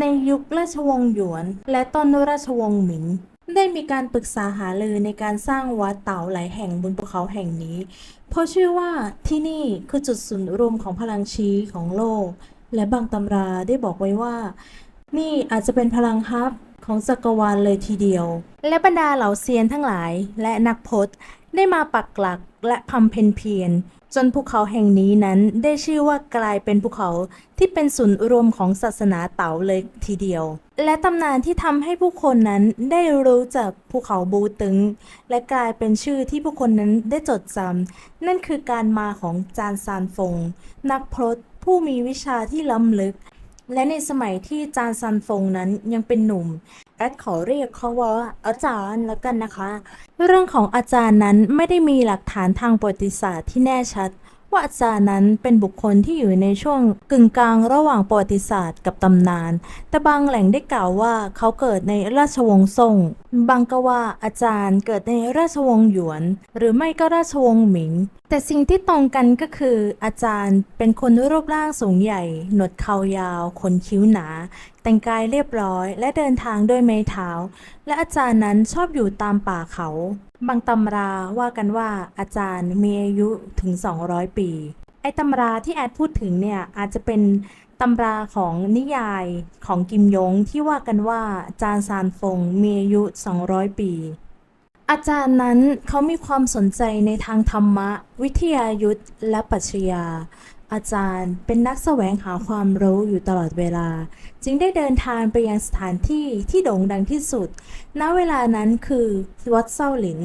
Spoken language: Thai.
ในยุคราชวงศ์หยวน และต้นราชวงศ์หมิง ได้มีการปรึกษาหารือในการสร้างวัดเต่าหลายแห่งบนภูเขาแห่งนี้ เพราะเชื่อว่าที่นี่คือจุดศูนย์รวมของพลังชีของโลก และบางตำราได้บอกไว้ว่า นี่อาจจะเป็นพลังฮับของจักรวาลเลยทีเดียว และบรรดาเหล่าเซียนทั้งหลายและนักพจน์ ได้มาปักหลักและพำเพ็ญเพียรจนภูเขาแห่งนี้นั้นได้ชื่อว่ากลายเป็นภูเขาที่เป็นศูนย์รวมของศาสนาเต๋าเลยทีเดียว และตำนานที่ทำให้ผู้คนนั้นได้รู้จักภูเขาบูตึง และกลายเป็นชื่อที่ผู้คนนั้นได้จดจำนั่นคือการมาของจานซานฟง นักพรตผู้มีวิชาที่ล้ำลึก และในสมัยที่จานซันฟงนั้นยังเป็นหนุ่ม แอดขอเรียกเขาว่าอาจารย์แล้วกันนะคะ เรื่องของอาจารย์นั้นไม่ได้มีหลักฐานทางประวัติศาสตร์ที่แน่ชัด ว่าอาจารย์นั้นเป็นบุคคลที่อยู่ในช่วงกึ่งกลางระหว่างประวัติศาสตร์กับตำนาน แต่บางแหล่งได้กล่าวว่าเขาเกิดในราชวงศ์ซ่ง บางก็ว่าอาจารย์เกิดในราชวงศ์หยวน หรือไม่ก็ราชวงศ์หมิง แต่สิ่งที่ตรงกันก็คือ อาจารย์เป็นคนรูปร่างสูงใหญ่ หนวดเขายาว ขนคิ้วหนา แต่งกายเรียบร้อย และเดินทางด้วยไม้เท้า และอาจารย์นั้นชอบอยู่ตามป่าเขา บางตำราว่ากันว่าอาจารย์มีอายุถึง 200 ปี ไอ้ตำราที่แอดพูดถึงเนี่ยอาจจะเป็นตำราของนิยายของกิมยงที่ว่ากันว่าจานซานฟงมีอายุ 200 ปี อาจารย์นั้นเขามีความสนใจในทางธรรมะ วิทยายุทธและปัชญาอาจารย์เป็นนักแสวงหาความรู้อยู่ตลอดเวลา จึงได้เดินทางไปยังสถานที่ที่โด่งดังที่สุด ณ เวลานั้นคือวัดเซาหลิน